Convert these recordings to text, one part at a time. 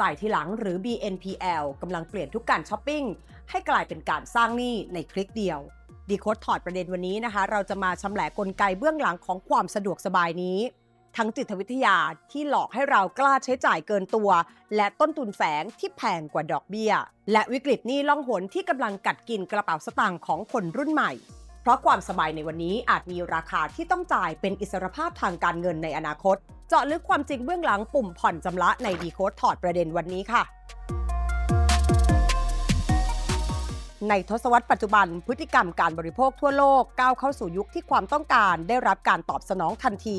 จ่ายทีหลังหรือ BNPL กำลังเปลี่ยนทุกการช้อปปิ้งให้กลายเป็นการสร้างหนี้ในคลิกเดียว ดีโคดถอดประเด็นวันนี้นะคะ เราจะมาชำแหละกลไกเบื้องหลังของความสะดวกสบายนี้ ทั้งจิตวิทยาที่หลอกให้เรากล้าใช้จ่ายเกินตัว และต้นทุนแฝงที่แพงกว่าดอกเบี้ย และวิกฤตหนี้ล่องหนที่กำลังกัดกินกระเป๋าสตางค์ของคนรุ่นใหม่ เพราะความสบายในวันนี้อาจมีราคาที่ต้องจ่ายเป็นอิสรภาพทางการเงินในอนาคต เจาะลึกความจริงเบื้องหลังปุ่มผ่อนจำละในดีโคดถอดประเด็นวันนี้ค่ะในทศวรรษปัจจุบันพฤติกรรมการบริโภคทั่วโลกก้าวเข้าสู่ยุคที่ความต้องการได้รับการตอบสนองทันที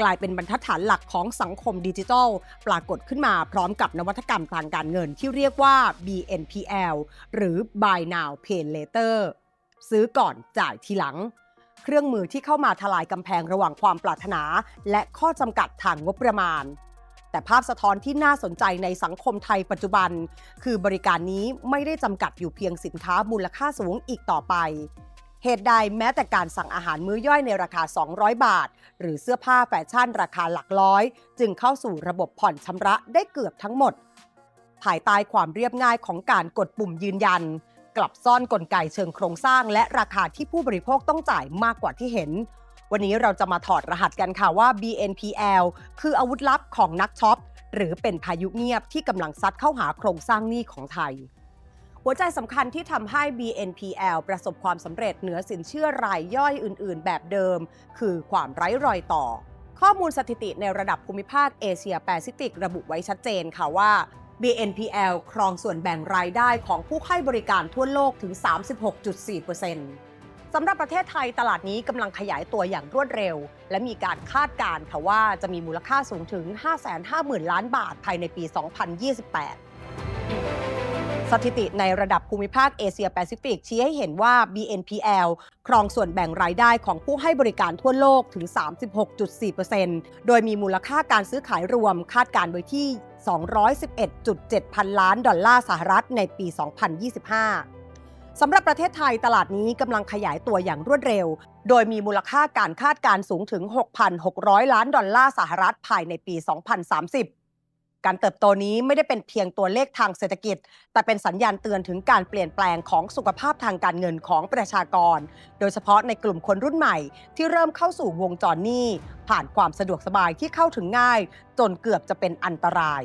กลายเป็นบรรทัดฐานหลักของสังคมดิจิทัล ปรากฏขึ้นมาพร้อมกับนวัตกรรมทางการเงินที่เรียกว่า BNPL หรือ Buy Now Pay Later ซื้อก่อนจ่ายทีหลัง เครื่องมือที่เข้ามาทลายกำแพงระหว่างความปรารถนา และข้อจำกัดทางงบประมาณ แต่ภาพสะท้อนที่น่าสนใจในสังคมไทยปัจจุบัน คือบริการนี้ไม่ได้จำกัดอยู่เพียงสินค้ามูลค่าสูงอีกต่อไปเหตุใดแม้แต่การสั่งอาหารมื้อย่อยในราคา 200 บาท หรือเสื้อผ้าแฟชั่นราคาหลักร้อย จึงเข้าสู่ระบบผ่อนชำระได้เกือบทั้งหมด ภายใต้ความเรียบง่ายของการกดปุ่มยืนยัน กลับซ่อนกลไกเชิงโครงสร้าง และราคาที่ผู้บริโภคต้องจ่ายมากกว่าที่เห็น วันนี้เราจะมาถอดรหัสกันค่ะว่า BNPL คืออาวุธลับของนักช็อป หรือเป็นพายุเงียบที่กำลังซัดเข้าหาโครงสร้างหนี้ของไทย หัวใจสำคัญที่ทำให้ BNPL ประสบความสำเร็จเหนือสินเชื่อรายย่อยอื่น ๆ แบบเดิม คือความไร้รอยต่อ ข้อมูลสถิติในระดับภูมิภาคเอเชียแปซิฟิกระบุไว้ชัดเจนค่ะว่า BNPL ครองส่วนแบ่งรายได้ของผู้ให้บริการทั่วโลกถึง 36.4%สำหรับประเทศไทยตลาดนี้กำลังขยายตัวอย่างรวดเร็ว และมีการคาดการณ์ค่ะว่าจะมีมูลค่าสูงถึง 550,000 ล้านบาทภายในปี 2028 สถิติในระดับภูมิภาคเอเชียแปซิฟิกชี้ให้เห็นว่า BNPL ครองส่วนแบ่งรายได้ของผู้ให้บริการทั่วโลกถึง 36.4%โดยมีมูลค่าการซื้อขายรวมคาดการณ์ไว้ที่ 211.7 พันล้านดอลลาร์สหรัฐในปี 2025สำหรับประเทศไทยตลาดนี้กำลังขยายตัวอย่างรวดเร็ว โดยมีมูลค่าการคาดการณ์สูงถึง 6,600 ล้านดอลลาร์สหรัฐภายในปี 2030 การเติบโตนี้ไม่ได้เป็นเพียงตัวเลขทางเศรษฐกิจ แต่เป็นสัญญาณเตือนถึงการเปลี่ยนแปลงของสุขภาพทางการเงินของประชากร โดยเฉพาะในกลุ่มคนรุ่นใหม่ ที่เริ่มเข้าสู่วงจรหนี้ผ่านความสะดวกสบายที่เข้าถึงง่าย จนเกือบจะเป็นอันตราย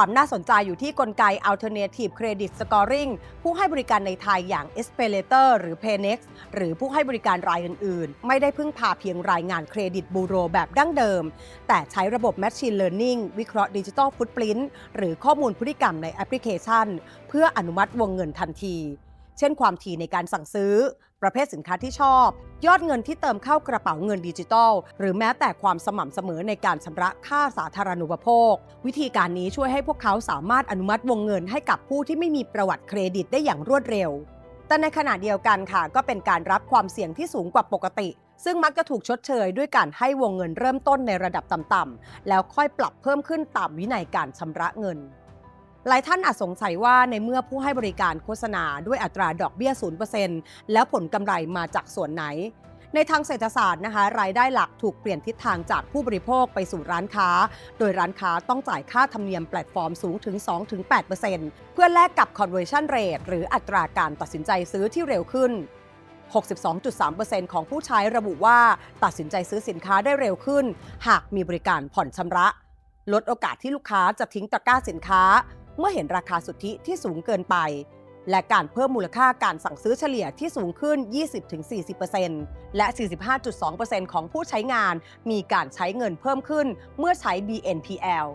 ความน่าสนใจอยู่ที่กลไก Alternative Credit Scoring ผู้ให้บริการในไทยอย่าง e s p e l a t o r หรือ Paynex หรือผู้ให้บริการรายอื่น ๆ ไม่ได้พึ่งพาเพียงรายงานเครดิตบูโรแบบดั้งเดิม แต่ใช้ระบบ Machine Learning วิเคราะห์ดิจิทัลฟุตปรินต์หรือข้อมูลพฤติกรรมในแอปพลิเคชัน เพื่ออนุมัติวงเงินทันที เช่นความถี่ในการสั่งซื้อ ประเภทสินค้าที่ชอบ ยอดเงินที่เติมเข้ากระเป๋าเงินดิจิทัล หรือแม้แต่ความสม่ำเสมอในการชำระค่าสาธารณูปโภค วิธีการนี้ช่วยให้พวกเขาสามารถอนุมัติวงเงินให้กับผู้ที่ไม่มีประวัติเครดิตได้อย่างรวดเร็ว แต่ในขณะเดียวกันค่ะ ก็เป็นการรับความเสี่ยงที่สูงกว่าปกติซึ่งมักจะถูกชดเชยด้วยการให้วงเงินเริ่มต้นในระดับต่ำๆ แล้วค่อยปรับเพิ่มขึ้นตามวินัยการชำระเงิน หลายท่านอาจสงสัยว่าในเมื่อผู้ให้บริการโฆษณาด้วยอัตราดอกเบี้ย 0%แล้วผลกำไรมาจากส่วนไหน ในทางเศรษฐศาสตร์นะคะ รายได้หลักถูกเปลี่ยนทิศทางจากผู้บริโภคไปสู่ร้านค้า โดยร้านค้าต้องจ่ายค่าธรรมเนียมแพลตฟอร์มสูงถึง 2-8%เพื่อแลกกับ conversion rate หรืออัตราการตัดสินใจซื้อที่เร็วขึ้น62.3%ของผู้ใช้ระบุว่าตัดสินใจซื้อสินค้าได้เร็วขึ้น หากมีบริการผ่อนชำระ ลดโอกาสที่ลูกค้าจะทิ้งตะกร้าสินค้า เมื่อเห็นราคาสุทธิที่สูงเกินไป และการเพิ่มมูลค่าการสั่งซื้อเฉลี่ยที่สูงขึ้น 20-40%และ 45.2%ของผู้ใช้งานมีการใช้เงินเพิ่มขึ้นเมื่อใช้ BNPL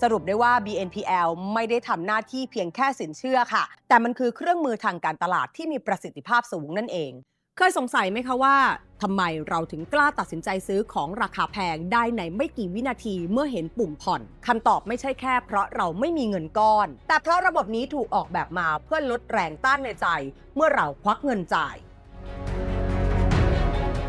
สรุปได้ว่า BNPL ไม่ได้ทำหน้าที่เพียงแค่สินเชื่อค่ะ แต่มันคือเครื่องมือทางการตลาดที่มีประสิทธิภาพสูงนั่นเอง เคยสงสัยไหมคะว่าทำไมเราถึงกล้าตัดสินใจซื้อของราคาแพงได้ในไม่กี่วินาทีเมื่อเห็นปุ่มผ่อนคำตอบไม่ใช่แค่เพราะเราไม่มีเงินก้อน แต่เพราะระบบนี้ถูกออกแบบมาเพื่อลดแรงต้านในใจ เมื่อเราควักเงินจ่าย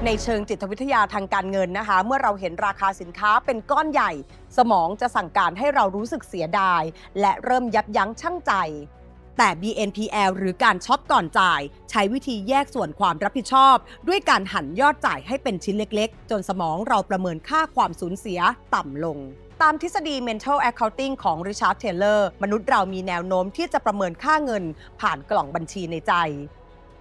ในเชิงจิตวิทยาทางการเงินนะคะ เมื่อเราเห็นราคาสินค้าเป็นก้อนใหญ่ สมองจะสั่งการให้เรารู้สึกเสียดาย และเริ่มยับยั้งชั่งใจ แต่ BNPL หรือการช็อปก่อนจ่าย ใช้วิธีแยกส่วนความรับผิดชอบ ด้วยการหันยอดจ่ายให้เป็นชิ้นเล็กๆ จนสมองเราประเมินค่าความสูญเสียต่ำลงตามทฤษฎี mental accounting ของ Richard Taylor มนุษย์เรามีแนวโน้มที่จะประเมินค่าเงิน ผ่านกล่องบัญชีในใจ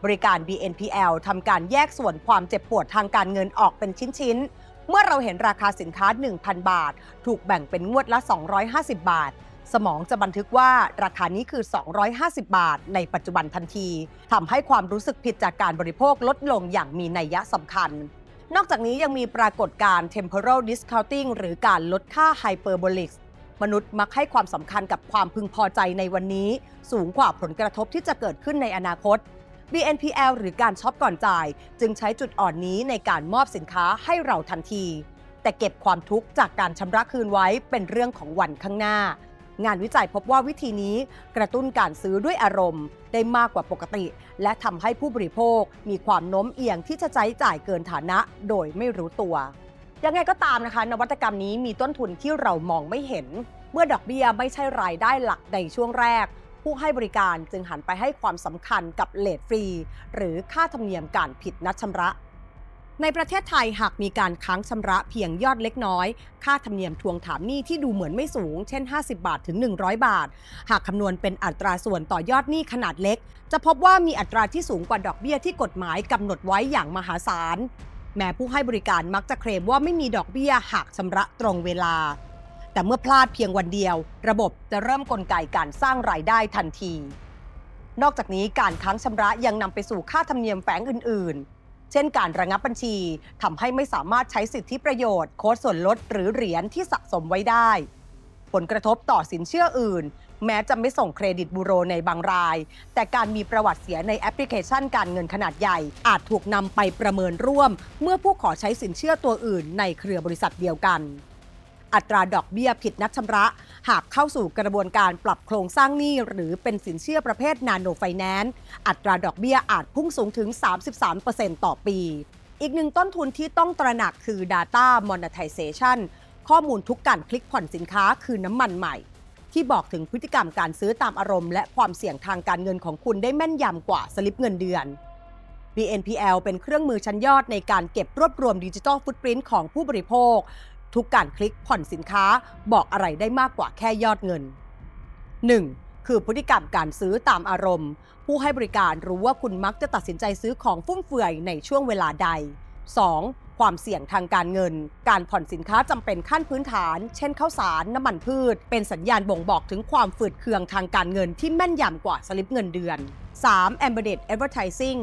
บริการ BNPL ทำการแยกส่วนความเจ็บปวดทางการเงินออกเป็นชิ้น ๆ เมื่อเราเห็นราคาสินค้า 1,000 บาท ถูกแบ่งเป็นงวดละ 250 บาท สมองจะบันทึกว่าราคานี้คือ 250 บาท ในปัจจุบันทันทีทำให้ความรู้สึกผิดจากการบริโภคลดลงอย่างมีนัยยะสำคัญ นอกจากนี้ยังมีปรากฏการณ์ temporal discounting หรือการลดค่า hyperbolic มนุษย์มักให้ความสำคัญกับความพึงพอใจในวันนี้ สูงกว่าผลกระทบที่จะเกิดขึ้นในอนาคต BNPL หรือการช็อปก่อนจ่าย จึงใช้จุดอ่อนนี้ในการมอบสินค้าให้เราทันที แต่เก็บความทุกข์จากการชำระคืนไว้เป็นเรื่องของวันข้างหน้า งานวิจัยพบว่าวิธีนี้กระตุ้นการซื้อด้วยอารมณ์ ได้มากกว่าปกติ และทำให้ผู้บริโภคมีความโน้มเอียงที่จะใช้จ่ายเกินฐานะโดยไม่รู้ตัว ยังไงก็ตามนะคะ นวัตกรรมนี้มีต้นทุนที่เรามองไม่เห็น เมื่อดอกเบี้ยไม่ใช่รายได้หลักในช่วงแรก ผู้ให้บริการจึงหันไปให้ความสำคัญกับเลทฟรี หรือค่าธรรมเนียมการผิดนัดชำระ ในประเทศไทยหากมีการค้างชำระเพียงยอดเล็กน้อย ค่าธรรมเนียมทวงถามหนี้ที่ดูเหมือนไม่สูง เช่น 50 บาทถึง 100 บาท หากคำนวณเป็นอัตราส่วนต่อยอดหนี้ขนาดเล็ก จะพบว่ามีอัตราที่สูงกว่าดอกเบี้ยที่กฎหมายกำหนดไว้อย่างมหาศาล แม้ผู้ให้บริการมักจะเคลมว่าไม่มีดอกเบี้ยหากชำระตรงเวลา แต่เมื่อพลาดเพียงวันเดียว ระบบจะเริ่มกลไกการสร้างรายได้ทันที นอกจากนี้การค้างชำระยังนำไปสู่ค่าธรรมเนียมแฝงอื่นๆ เช่นการระงับบัญชีทำให้ไม่สามารถใช้สิทธิประโยชน์โค้ดส่วนลดหรือเหรียญที่สะสมไว้ได้ ผลกระทบต่อสินเชื่ออื่น แม้จะไม่ส่งเครดิตบูโรในบางราย แต่การมีประวัติเสียในแอปพลิเคชันการเงินขนาดใหญ่ อาจถูกนำไปประเมินร่วม เมื่อผู้ขอใช้สินเชื่อตัวอื่น ในเครือบริษัทเดียวกัน อัตราดอกเบี้ยผิดนัดชำระ หากเข้าสู่กระบวนการปรับโครงสร้างหนี้ หรือเป็นสินเชื่อประเภทนาโนไฟแนนซ์อัตราดอกเบี้ยอาจพุ่งสูงถึง 33%ต่อปี อีกหนึ่งต้นทุนที่ต้องตระหนักคือ Data Monetization ข้อมูลทุกการคลิกผ่อนสินค้าคือน้ำมันใหม่ ที่บอกถึงพฤติกรรมการซื้อตามอารมณ์ และความเสี่ยงทางการเงินของคุณได้แม่นยำกว่าสลิปเงินเดือน BNPL เป็นเครื่องมือชั้นยอดในการเก็บรวบรวมดิจิทัลฟุตปรินต์ของผู้บริโภค ทุกการคลิกผ่อนสินค้าบอกอะไรได้มากกว่าแค่ยอดเงิน 1. คือพฤติกรรมการซื้อตามอารมณ์ ผู้ให้บริการรู้ว่าคุณมักจะตัดสินใจซื้อของฟุ่มเฟือยในช่วงเวลาใด 2. ความเสี่ยงทางการเงิน การผ่อนสินค้าจำเป็นขั้นพื้นฐาน เช่นข้าวสาร น้ำมันพืช เป็นสัญญาณบ่งบอกถึงความฝืดเคืองทางการเงินที่แม่นยำกว่าสลิปเงินเดือน 3. Embedded Advertising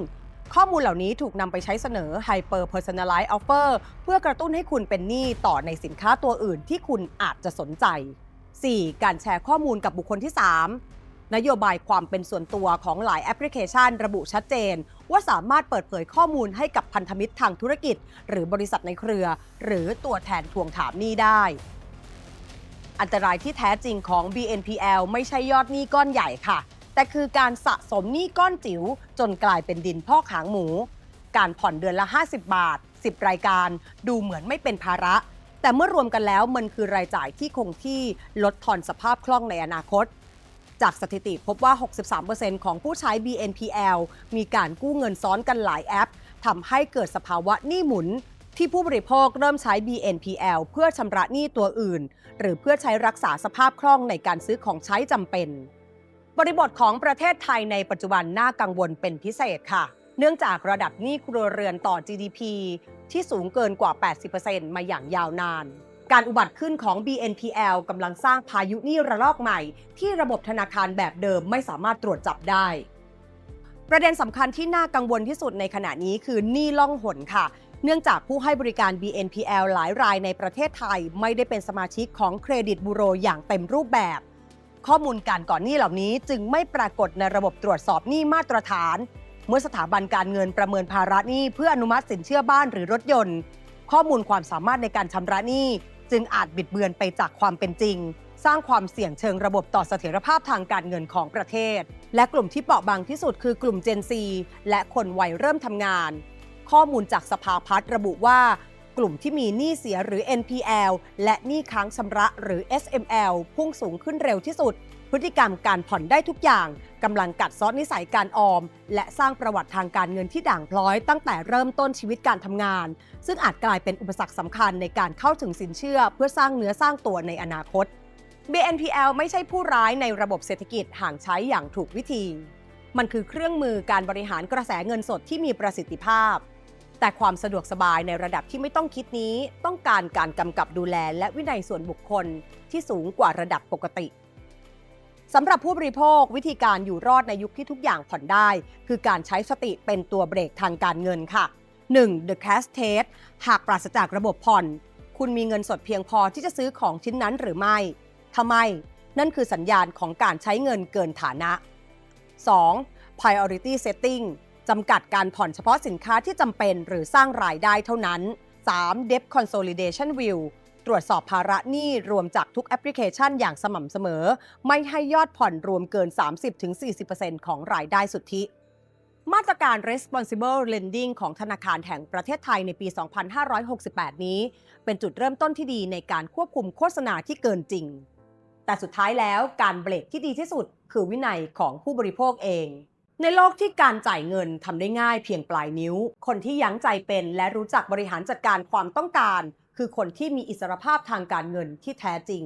ข้อมูลเหล่านี้ถูกนำไปใช้เสนอ Hyper Personalized Offer เพื่อกระตุ้นให้คุณเป็นหนี้ต่อในสินค้าตัวอื่นที่คุณอาจจะสนใจ 4. การแชร์ข้อมูลกับบุคคลที่ 3 นโยบายความเป็นส่วนตัวของหลายแอปพลิเคชัน ระบุชัดเจน ว่าสามารถเปิดเผยข้อมูลให้กับพันธมิตรทางธุรกิจ หรือบริษัทในเครือ หรือตัวแทนทวงถามหนี้ได้ อันตรายที่แท้จริงของ BNPL ไม่ใช่ยอดหนี้ก้อนใหญ่ค่ะ แต่คือการสะสมหนี้ก้อนจิ๋วจนกลายเป็นดินพอกหางหมู การผ่อนเดือนละ 50 บาท 10 รายการ ดูเหมือนไม่เป็นภาระ แต่เมื่อรวมกันแล้วมันคือรายจ่ายที่คงที่ลดทอนสภาพคล่องในอนาคต จากสถิติพบว่า 63%ของผู้ใช้ BNPL มีการกู้เงินซ้อนกันหลายแอปทำให้เกิดสภาวะหนี้หมุนที่ผู้บริโภคเริ่มใช้ BNPL เพื่อชำระหนี้ตัวอื่น หรือเพื่อใช้รักษาสภาพคล่องในการซื้อของใช้จำเป็น บริบทของประเทศไทยในปัจจุบันน่ากังวลเป็นพิเศษค่ะ เนื่องจากระดับหนี้ครัวเรือนต่อ GDP ที่สูงเกินกว่า 80%มาอย่างยาวนาน การอุบัติขึ้นของ BNPL กำลังสร้างพายุหนี้ระลอกใหม่ ที่ระบบธนาคารแบบเดิมไม่สามารถตรวจจับได้ ประเด็นสำคัญที่น่ากังวลที่สุดในขณะนี้คือหนี้ล่องหนค่ะเนื่องจากผู้ให้บริการ BNPL หลายรายในประเทศไทย ไม่ได้เป็นสมาชิกของเครดิตบูโรอย่างเต็มรูปแบบ ข้อมูลการก่อนหนี้เหล่านี้จึงไม่ปรากฏในระบบตรวจสอบหนี้มาตรฐาน เมื่อสถาบันการเงินประเมินภาระหนี้เพื่ออนุมัติสินเชื่อบ้านหรือรถยนต์ ข้อมูลความสามารถในการชำระหนี้จึงอาจบิดเบือนไปจากความเป็นจริง สร้างความเสี่ยงเชิงระบบต่อเสถียรภาพทางการเงินของประเทศ และกลุ่มที่เปราะบางที่สุดคือกลุ่ม Gen Z และคนวัยเริ่มทำงาน ข้อมูลจากสภาพัฒน์ระบุว่า กลุ่มที่มีหนี้เสียหรือ NPL และหนี้ค้างชำระหรือ SML พุ่งสูงขึ้นเร็วที่สุด พฤติกรรมการผ่อนได้ทุกอย่างกำลังกัดเซาะนิสัยการออม และสร้างประวัติทางการเงินที่ด่างพร้อยตั้งแต่เริ่มต้นชีวิตการทำงาน ซึ่งอาจกลายเป็นอุปสรรคสำคัญในการเข้าถึงสินเชื่อ เพื่อสร้างเนื้อสร้างตัวในอนาคต BNPL ไม่ใช่ผู้ร้ายในระบบเศรษฐกิจห่างใช้อย่างถูกวิธี มันคือเครื่องมือการบริหารกระแสเงินสดที่มีประสิทธิภาพ แต่ความสะดวกสบายในระดับที่ไม่ต้องคิดนี้ ต้องการการกำกับดูแลและวินัยส่วนบุคคลที่สูงกว่าระดับปกติสำหรับผู้บริโภควิธีการอยู่รอดในยุคที่ทุกอย่างผ่อนได้ คือการใช้สติเป็นตัวเบรกทางการเงินค่ะ 1. The cash test หากปราศจากระบบผ่อน คุณมีเงินสดเพียงพอที่จะซื้อของชิ้นนั้นหรือไม่ถ้าไม นั่นคือสัญญาณของการใช้เงินเกินฐานะ 2. priority setting จำกัดการผ่อนเฉพาะสินค้าที่จำเป็นหรือสร้างรายได้เท่านั้น 3. debt consolidation view ตรวจสอบภาระหนี้รวมจากทุกแอปพลิเคชันอย่างสม่ำเสมอ ไม่ให้ยอดผ่อนรวมเกิน 30-40%ของรายได้สุทธิ มาตรการ responsible lending ของธนาคารแห่งประเทศไทยในปี 2568 นี้ เป็นจุดเริ่มต้นที่ดีในการควบคุมโฆษณาที่เกินจริง แต่สุดท้ายแล้วการเบรกที่ดีที่สุด คือวินัยของผู้บริโภคเอง ในโลกที่การจ่ายเงินทำได้ง่ายเพียงปลายนิ้ว คนที่ยั้งใจเป็นและรู้จักบริหารจัดการความต้องการ คือคนที่มีอิสรภาพทางการเงินที่แท้จริง